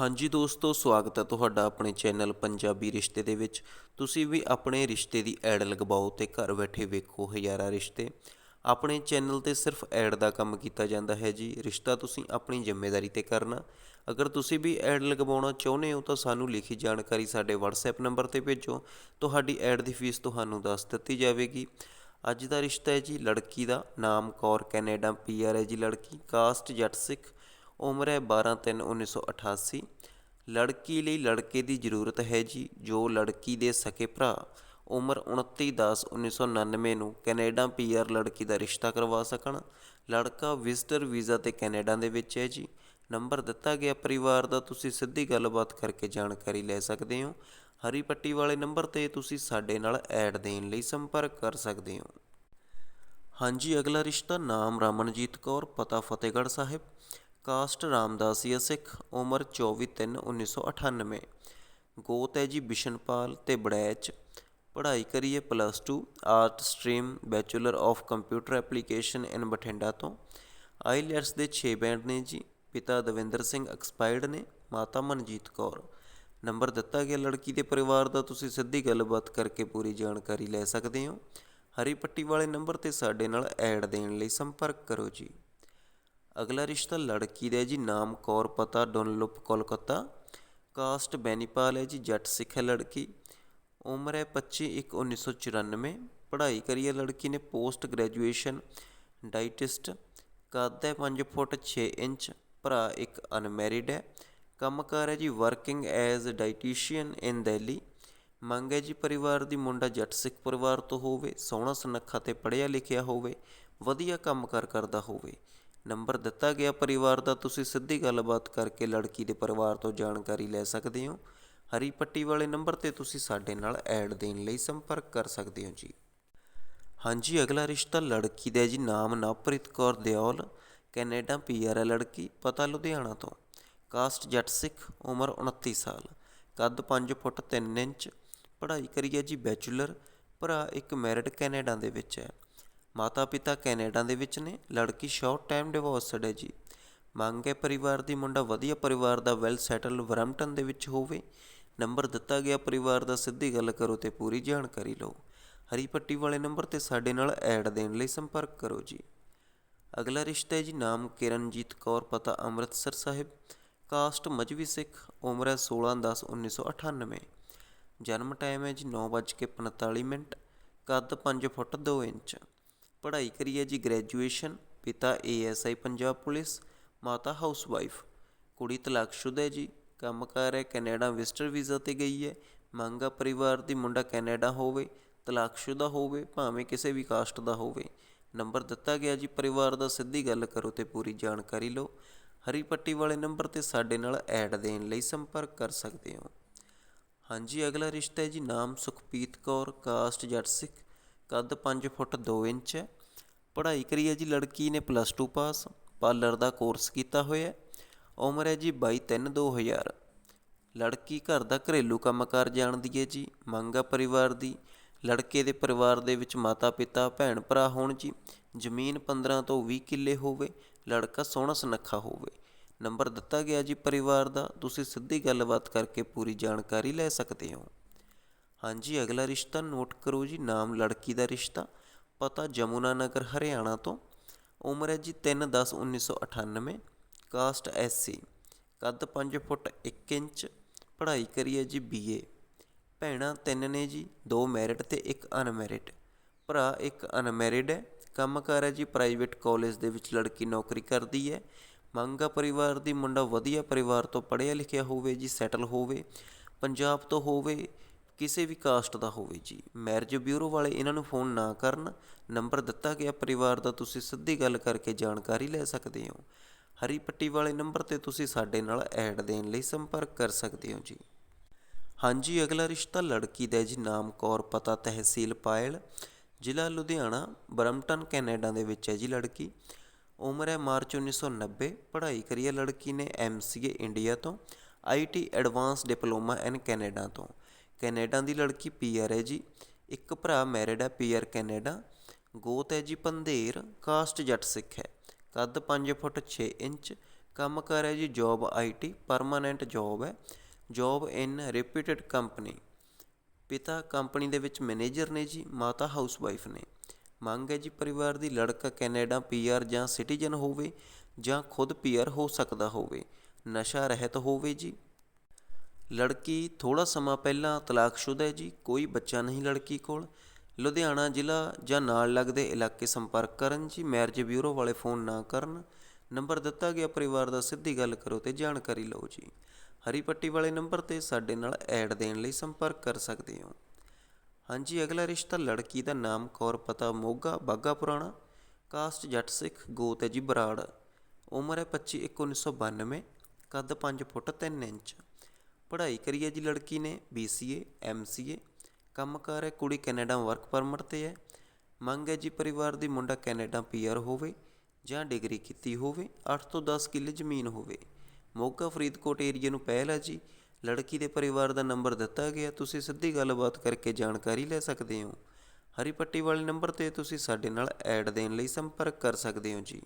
ਹਾਂਜੀ ਦੋਸਤੋ, ਸਵਾਗਤ ਹੈ ਤੁਹਾਡਾ ਆਪਣੇ ਚੈਨਲ ਪੰਜਾਬੀ ਰਿਸ਼ਤੇ ਦੇ ਵਿੱਚ। ਤੁਸੀਂ ਵੀ ਆਪਣੇ ਰਿਸ਼ਤੇ ਦੀ ਐਡ ਲਗਵਾਓ ਤੇ ਘਰ ਬੈਠੇ ਵੇਖੋ ਹਜ਼ਾਰਾਂ ਰਿਸ਼ਤੇ। ਆਪਣੇ ਚੈਨਲ ਤੇ ਸਿਰਫ ਐਡ ਦਾ ਕੰਮ ਕੀਤਾ ਜਾਂਦਾ ਹੈ ਜੀ। ਰਿਸ਼ਤਾ ਤੁਸੀਂ ਆਪਣੀ ਜ਼ਿੰਮੇਵਾਰੀ ਤੇ ਕਰਨਾ। ਅਗਰ ਤੁਸੀਂ ਵੀ ਐਡ ਲਗਵਾਉਣਾ ਚਾਹੁੰਦੇ ਹੋ ਤਾਂ ਸਾਨੂੰ ਲਿਖੀ ਜਾਣਕਾਰੀ ਸਾਡੇ WhatsApp ਨੰਬਰ ਤੇ ਭੇਜੋ। ਤੁਹਾਡੀ ਐਡ ਦੀ ਫੀਸ ਤੁਹਾਨੂੰ ਦੱਸ ਦਿੱਤੀ ਜਾਵੇਗੀ। ਅੱਜ ਦਾ ਰਿਸ਼ਤਾ ਹੈ ਜੀ ਲੜਕੀ ਦਾ। ਨਾਮ ਕੌਰ, ਕੈਨੇਡਾ ਪੀਆਰ ਹੈ ਜੀ ਲੜਕੀ। ਕਾਸਟ ਜੱਟ ਸਿੱਖ। ਉਮਰ ਹੈ 12/3/1988 ਲੜਕੀ ਲਈ ਲੜਕੇ ਦੀ ਜ਼ਰੂਰਤ ਹੈ ਜੀ, ਜੋ ਲੜਕੀ ਦੇ ਸਕੇ ਭਰਾ। ਉਮਰ 29/10/1999 ਨੂੰ ਕੈਨੇਡਾ ਪੀਆਰ ਲੜਕੀ ਦਾ ਰਿਸ਼ਤਾ ਕਰਵਾ ਸਕਣ। ਲੜਕਾ ਵਿਜ਼ਟਰ ਵੀਜ਼ਾ ਤੇ ਕੈਨੇਡਾ ਦੇ ਵਿੱਚ ਹੈ ਜੀ। ਨੰਬਰ ਦਿੱਤਾ ਗਿਆ ਪਰਿਵਾਰ ਦਾ, ਤੁਸੀਂ ਸਿੱਧੀ ਗੱਲਬਾਤ ਕਰਕੇ ਜਾਣਕਾਰੀ ਲੈ ਸਕਦੇ ਹੋ। ਹਰੀ ਪੱਟੀ ਵਾਲੇ ਨੰਬਰ ਤੇ ਤੁਸੀਂ ਸਾਡੇ ਨਾਲ ਐਡ ਦੇਣ ਲਈ ਸੰਪਰਕ ਕਰ ਸਕਦੇ ਹੋ। ਹਾਂਜੀ, ਅਗਲਾ ਰਿਸ਼ਤਾ ਨਾਮ ਰਮਨਜੀਤ ਕੌਰ, ਪਤਾ ਫਤਿਹਗੜ੍ਹ ਸਾਹਿਬ। ਕਾਸਟ ਰਾਮਦਾਸੀਆ ਸਿੱਖ, ਉਮਰ 24/3/1998 ਗੋਤ ਹੈ ਜੀ ਬਿਸ਼ਨਪਾਲ ਤੇ ਬੜੈਚ। ਪੜ੍ਹਾਈ ਕਰੀਏ plus 2 art stream, bachelor of computer application in Bathinda ਤੋਂ। ਆਈਲੈਟਸ ਦੇ 6 ਬੈਂਡ ਨੇ ਜੀ, ਪਿਤਾ ਦਵਿੰਦਰ ਸਿੰਘ ਐਕਸਪਾਇਰਡ ਨੇ, ਮਾਤਾ ਮਨਜੀਤ ਕੌਰ। ਨੰਬਰ ਦਿੱਤਾ ਗਿਆ ਲੜਕੀ ਦੇ ਪਰਿਵਾਰ ਦਾ, ਤੁਸੀਂ ਸਿੱਧੀ ਗੱਲਬਾਤ ਕਰਕੇ ਪੂਰੀ ਜਾਣਕਾਰੀ ਲੈ ਸਕਦੇ ਹੋ। ਹਰੀ ਪੱਟੀ ਵਾਲੇ ਨੰਬਰ ਤੇ ਸਾਡੇ ਨਾਲ ਐਡ ਦੇਣ ਲਈ ਸੰਪਰਕ ਕਰੋ ਜੀ। ਅਗਲਾ ਰਿਸ਼ਤਾ ਲੜਕੀ ਦਾ ਹੈ ਜੀ, ਨਾਮ ਕੌਰ ਪਤਾ, ਡੋਨਲੁਪ ਕੋਲਕਾਤਾ। ਕਾਸਟ ਬੈਨੀਪਾਲ ਹੈ ਜੀ, ਜੱਟ ਸਿੱਖ ਹੈ ਲੜਕੀ। ਉਮਰ ਹੈ 25/1/1994 ਪੜ੍ਹਾਈ ਕਰੀ ਹੈ ਲੜਕੀ ਨੇ, ਪੋਸਟ ਗ੍ਰੈਜੂਏਸ਼ਨ ਡਾਈਟਿਸਟ ਕੱਦ ਹੈ 5 ਫੁੱਟ 6 ਇੰਚ, ਭਰਾ ਇੱਕ ਅਨਮੈਰਿਡ ਹੈ। ਕੰਮਕਾਰ ਹੈ ਜੀ, working as dietitian in Delhi. ਮੰਗ ਹੈ ਜੀ, ਪਰਿਵਾਰ ਦੀ ਮੁੰਡਾ ਜੱਟ ਸਿੱਖ ਪਰਿਵਾਰ ਤੋਂ ਹੋਵੇ, ਸੋਹਣਾ ਸੁਨੱਖਾ ਤੇ ਪੜ੍ਹਿਆ ਲਿਖਿਆ ਹੋਵੇ, ਵਧੀਆ ਕੰਮਕਾਰ ਕਰਦਾ ਹੋਵੇ। ਨੰਬਰ ਦਿੱਤਾ ਗਿਆ ਪਰਿਵਾਰ ਦਾ, ਤੁਸੀਂ ਸਿੱਧੀ ਗੱਲਬਾਤ ਕਰਕੇ ਲੜਕੀ ਦੇ ਪਰਿਵਾਰ ਤੋਂ ਜਾਣਕਾਰੀ ਲੈ ਸਕਦੇ ਹੋ। ਹਰੀ ਪੱਟੀ ਵਾਲੇ ਨੰਬਰ ਤੇ ਤੁਸੀਂ ਸਾਡੇ ਨਾਲ ਐਡ ਦੇਣ ਲਈ ਸੰਪਰਕ ਕਰ ਸਕਦੇ ਹੋ ਜੀ। ਹਾਂਜੀ, ਅਗਲਾ ਰਿਸ਼ਤਾ ਲੜਕੀ ਦਾ ਜੀ, ਨਾਮ ਨਵਪ੍ਰੀਤ ਕੌਰ ਦਿਓਲ, ਕੈਨੇਡਾ ਪੀਆਰ ਹੈ ਲੜਕੀ, ਪਤਾ ਲੁਧਿਆਣਾ ਤੋਂ। ਕਾਸਟ ਜੱਟ ਸਿੱਖ, ਉਮਰ 29 ਸਾਲ, ਕੱਦ 5 ਫੁੱਟ 3 ਇੰਚ, ਪੜ੍ਹਾਈ ਕਰੀ ਹੈ ਜੀ ਬੈਚਲਰ, ਭਰਾ ਇੱਕ ਮੈਰਿਡ ਕੈਨੇਡਾ ਦੇ ਵਿੱਚ ਹੈ। ਮਾਤਾ ਪਿਤਾ ਕੈਨੇਡਾ ਦੇ ਵਿੱਚ ਨੇ। ਲੜਕੀ ਸ਼ਾਰਟ ਟਾਈਮ ਡਿਵੋਰਸਡ ਹੈ ਜੀ। ਮੰਗ ਹੈ ਪਰਿਵਾਰ ਦੀ ਮੁੰਡਾ ਵਧੀਆ ਪਰਿਵਾਰ ਦਾ ਵੈਲ ਸੈਟਲ ਬਰੈਂਪਟਨ ਦੇ ਵਿੱਚ ਹੋਵੇ। ਨੰਬਰ ਦਿੱਤਾ ਗਿਆ ਪਰਿਵਾਰ ਦਾ, ਸਿੱਧੀ ਗੱਲ ਕਰੋ ਤੇ ਪੂਰੀ ਜਾਣਕਾਰੀ ਲਓ। ਹਰੀ ਪੱਟੀ ਵਾਲੇ ਨੰਬਰ ਤੇ ਸਾਡੇ ਨਾਲ ਐਡ ਦੇਣ ਲਈ ਸੰਪਰਕ ਕਰੋ ਜੀ। ਅਗਲਾ ਰਿਸ਼ਤਾ ਹੈ ਜੀ ਨਾਮ ਕਿਰਨਜੀਤ ਕੌਰ, ਪਤਾ ਅੰਮ੍ਰਿਤਸਰ ਸਾਹਿਬ। ਕਾਸਟ ਮਜਵੀ ਸਿੱਖ, ਉਮਰ ਹੈ 16/10/1998 ਜਨਮ ਟਾਈਮ ਹੈ ਜੀ 9:45 ਮਿੰਟ। ਕੱਦ 5 ਫੁੱਟ 2 ਇੰਚ। ਪੜ੍ਹਾਈ ਕਰੀ ਹੈ ਜੀ ਗ੍ਰੈਜੂਏਸ਼ਨ ਪਿਤਾ ਏਐਸਆਈ ਪੰਜਾਬ ਪੁਲਿਸ, ਮਾਤਾ ਹਾਊਸਵਾਈਫ ਕੁੜੀ ਤਲਾਕਸ਼ੁਦਾ ਹੈ ਜੀ ਕੰਮਕਾਰ ਹੈ, ਕੈਨੇਡਾ ਵਿਜ਼ਟਰ ਵੀਜ਼ਾ ਤੇ ਗਈ ਹੈ। ਮੰਗਾ ਪਰਿਵਾਰ ਦੀ ਮੁੰਡਾ ਕੈਨੇਡਾ ਹੋਵੇ, ਤਲਾਕਸ਼ੁਦਾ ਹੋਵੇ, ਭਾਵੇਂ ਕਿਸੇ ਵੀ ਕਾਸਟ ਦਾ ਹੋਵੇ। ਨੰਬਰ ਦਿੱਤਾ ਗਿਆ ਜੀ, ਪਰਿਵਾਰ ਦਾ ਸਿੱਧੀ ਗੱਲ ਕਰੋ ਤੇ ਪੂਰੀ ਜਾਣਕਾਰੀ ਲਓ। ਹਰੀ ਪੱਟੀ ਵਾਲੇ ਨੰਬਰ ਤੇ ਸਾਡੇ ਨਾਲ ਐਡ ਦੇਣ ਲਈ ਸੰਪਰਕ ਕਰ ਸਕਦੇ ਹੋ। ਹਾਂਜੀ, ਅਗਲਾ ਰਿਸ਼ਤਾ ਹੈ ਜੀ, ਨਾਮ ਸੁਖਪੀਤ ਕੌਰ ਕਾਸਟ ਜੱਟ ਸਿੱਖ। ਕੱਦ 5 ਫੁੱਟ 2 ਇੰਚ ਹੈ ਪੜ੍ਹਾਈ ਕਰੀ ਹੈ ਜੀ ਲੜਕੀ ਨੇ ਪਲੱਸ 2 ਪਾਸ ਪਾਰਲਰ ਦਾ ਕੋਰਸ ਕੀਤਾ ਹੋਇਆ ਉਮਰ ਹੈ ਜੀ 22/3/2000 ਲੜਕੀ ਘਰ ਦਾ ਘਰੇਲੂ ਕੰਮਕਾਰ ਜਾਣਦੀ ਹੈ ਜੀ, ਮੰਗਾ ਪਰਿਵਾਰ ਦੀ, ਲੜਕੇ ਦੇ ਪਰਿਵਾਰ ਦੇ ਵਿੱਚ ਮਾਤਾ ਪਿਤਾ, ਭੈਣ ਭਰਾ ਹੋਣ ਜੀ, ਜ਼ਮੀਨ 15 ਤੋਂ 20 ਕਿੱਲੇ ਹੋਵੇ, ਲੜਕਾ ਸੋਹਣਾ ਸੁਨੱਖਾ ਹੋਵੇ। ਨੰਬਰ ਦਿੱਤਾ ਗਿਆ ਜੀ ਪਰਿਵਾਰ ਦਾ, ਤੁਸੀਂ ਸਿੱਧੀ ਗੱਲਬਾਤ ਕਰਕੇ ਪੂਰੀ ਜਾਣਕਾਰੀ ਲੈ ਸਕਦੇ ਹੋ। ਹਾਂਜੀ, ਅਗਲਾ ਰਿਸ਼ਤਾ ਨੋਟ ਕਰੋ ਜੀ, ਨਾਮ ਲੜਕੀ ਦਾ ਰਿਸ਼ਤਾ। ਪਤਾ ਜਮੁਨਾ ਨਗਰ, ਹਰਿਆਣਾ ਤੋਂ। ਉਮਰ ਹੈ ਜੀ 3/10/1998 ਕਾਸਟ ਐਸਸੀ ਕੱਦ 5 ਫੁੱਟ 1 ਇੰਚ। ਪੜ੍ਹਾਈ ਕਰੀ ਹੈ ਜੀ ਬੀਏ ਭੈਣਾਂ ਤਿੰਨ ਨੇ ਜੀ, ਦੋ ਮੈਰਿਡ ਤੇ ਇੱਕ ਅਨਮੈਰਿਡ ਭਰਾ ਇੱਕ ਅਨਮੈਰਿਡ ਹੈ। ਕੰਮ ਕੰਮਕਾਰ ਹੈ ਜੀ ਪ੍ਰਾਈਵੇਟ ਕਾਲਜ ਦੇ ਵਿੱਚ ਲੜਕੀ ਨੌਕਰੀ ਕਰਦੀ ਹੈ। ਮੰਗਾ ਪਰਿਵਾਰ ਦੀ ਮੁੰਡਾ ਵਧੀਆ ਪਰਿਵਾਰ ਤੋਂ ਪੜ੍ਹਿਆ ਲਿਖਿਆ ਹੋਵੇ ਜੀ, ਸੈਟਲ ਹੋਵੇ। ਪੰਜਾਬ ਤੋਂ ਹੋਵੇ ਕਿਸੇ ਵੀ ਕਾਸਟ ਦਾ ਹੋਵੇ ਜੀ ਮੈਰਿਜ ਬਿਊਰੋ ਵਾਲੇ ਇਹਨਾਂ ਨੂੰ ਫੋਨ ਨਾ ਕਰਨ ਨੰਬਰ ਦਿੱਤਾ ਗਿਆ ਪਰਿਵਾਰ ਦਾ, ਤੁਸੀਂ ਸਿੱਧੀ ਗੱਲ ਕਰਕੇ ਜਾਣਕਾਰੀ ਲੈ ਸਕਦੇ ਹੋ। ਹਰੀ ਪੱਟੀ ਵਾਲੇ ਨੰਬਰ ਤੇ ਤੁਸੀਂ ਸਾਡੇ ਨਾਲ ਐਡ ਦੇਣ ਲਈ ਸੰਪਰਕ ਕਰ ਸਕਦੇ ਹੋ ਜੀ। ਹਾਂਜੀ, ਅਗਲਾ ਰਿਸ਼ਤਾ ਲੜਕੀ ਦਾ ਜੀ, ਨਾਮ ਕੌਰ ਪਤਾ ਤਹਿਸੀਲ ਪਾਇਲ, ਜ਼ਿਲ੍ਹਾ ਲੁਧਿਆਣਾ ਬਰਮਟਨ ਕੈਨੇਡਾ ਦੇ ਵਿੱਚ ਹੈ ਜੀ ਲੜਕੀ। ਉਮਰ ਹੈ ਮਾਰਚ 1990 ਪੜ੍ਹਾਈ ਕਰੀ ਹੈ ਲੜਕੀ ਨੇ ਐਮਸੀਏ ਇੰਡੀਆ ਤੋਂ IT advance diploma in Canada ਤੋਂ। ਕੈਨੇਡਾ ਦੀ ਲੜਕੀ ਪੀਆਰ ਹੈ ਜੀ। ਇੱਕ ਭਰਾ ਮੈਰਿਡ ਹੈ ਪੀਆਰ ਕੈਨੇਡਾ। ਗੋਤ ਹੈ ਜੀ ਪੰਧੇਰ, ਕਾਸਟ ਜੱਟ ਸਿੱਖ ਹੈ। ਕੱਦ 5 ਫੁੱਟ 6 ਇੰਚ। ਕੰਮ ਕਰ ਹੈ ਜੀ ਜੌਬ ਆਈਟੀ ਪਰਮਾਨੈਂਟ ਜੌਬ ਹੈ। ਜੌਬ ਇਨ ਰਿਪਿਊਟਡ ਕੰਪਨੀ ਪਿਤਾ ਕੰਪਨੀ ਦੇ ਵਿੱਚ ਮੈਨੇਜਰ ਨੇ ਜੀ, ਮਾਤਾ ਹਾਊਸਵਾਈਫ ਨੇ। ਮੰਗ ਹੈ ਜੀ ਪਰਿਵਾਰ ਦੀ ਲੜਕਾ ਕੈਨੇਡਾ ਪੀਆਰ ਜਾਂ ਸਿਟੀਜ਼ਨ ਹੋਵੇ ਜਾਂ ਖੁਦ ਪੀਆਰ ਹੋ ਸਕਦਾ ਹੋਵੇ। ਨਸ਼ਾ ਰਹਿਤ ਹੋਵੇ ਜੀ। ਲੜਕੀ ਥੋੜ੍ਹਾ ਸਮਾਂ ਪਹਿਲਾਂ ਤਲਾਕਸ਼ੁਦਾ ਹੈ ਜੀ, ਕੋਈ ਬੱਚਾ ਨਹੀਂ ਲੜਕੀ ਕੋਲ। ਲੁਧਿਆਣਾ ਜ਼ਿਲ੍ਹਾ ਜਾਂ ਨਾਲ ਲੱਗਦੇ ਇਲਾਕੇ ਸੰਪਰਕ ਕਰਨ ਜੀ, ਮੈਰਿਜ ਬਿਊਰੋ ਵਾਲੇ ਫੋਨ ਨਾ ਕਰਨ। ਨੰਬਰ ਦਿੱਤਾ ਗਿਆ ਪਰਿਵਾਰ ਦਾ, ਸਿੱਧੀ ਗੱਲ ਕਰੋ ਤੇ ਜਾਣਕਾਰੀ ਲਓ ਜੀ। ਹਰੀ ਪੱਟੀ ਵਾਲੇ ਨੰਬਰ ਤੇ ਸਾਡੇ ਨਾਲ ਐਡ ਦੇਣ ਲਈ ਸੰਪਰਕ ਕਰ ਸਕਦੇ ਹੋ। ਹਾਂਜੀ, ਅਗਲਾ ਰਿਸ਼ਤਾ ਲੜਕੀ ਦਾ ਨਾਮ ਕੌਰ, ਪਤਾ ਮੋਗਾ ਬਾਗਾ ਪੁਰਾਣਾ। ਕਾਸਟ ਜੱਟ ਸਿੱਖ, ਗੋਤ ਹੈ ਜੀ ਬਰਾੜ। ਉਮਰ ਹੈ 25 ਇੱਕ 1992 ਕੱਦ 5 ਫੁੱਟ 3 ਇੰਚ। ਪੜ੍ਹਾਈ ਕਰੀ ਹੈ ਜੀ ਲੜਕੀ ਨੇ BCA MCA ਕੰਮਕਾਰ ਹੈ, ਕੁੜੀ ਕੈਨੇਡਾ ਵਰਕ ਪਰਮਿਟ ਤੇ ਹੈ। ਮੰਗ ਹੈ ਜੀ ਪਰਿਵਾਰ ਦੀ ਮੁੰਡਾ ਕੈਨੇਡਾ ਪੀਆਰ ਹੋਵੇ ਜਾਂ ਡਿਗਰੀ ਕੀਤੀ ਹੋਵੇ 8 ਤੋਂ 10 ਕਿੱਲੇ ਜ਼ਮੀਨ ਹੋਵੇ। ਮੋਗਾ ਫਰੀਦਕੋਟ ਏਰੀਆ ਨੂੰ ਪਹਿਲ ਹੈ ਜੀ। ਲੜਕੀ ਦੇ ਪਰਿਵਾਰ ਦਾ ਨੰਬਰ ਦਿੱਤਾ ਗਿਆ, ਤੁਸੀਂ ਸਿੱਧੀ ਗੱਲਬਾਤ ਕਰਕੇ ਜਾਣਕਾਰੀ ਲੈ ਸਕਦੇ ਹੋ। ਹਰੀ ਪੱਟੀ ਵਾਲੇ ਨੰਬਰ ਤੇ ਤੁਸੀਂ ਸਾਡੇ ਨਾਲ ਐਡ ਦੇਣ ਲਈ ਸੰਪਰਕ ਕਰ ਸਕਦੇ ਹੋ ਜੀ।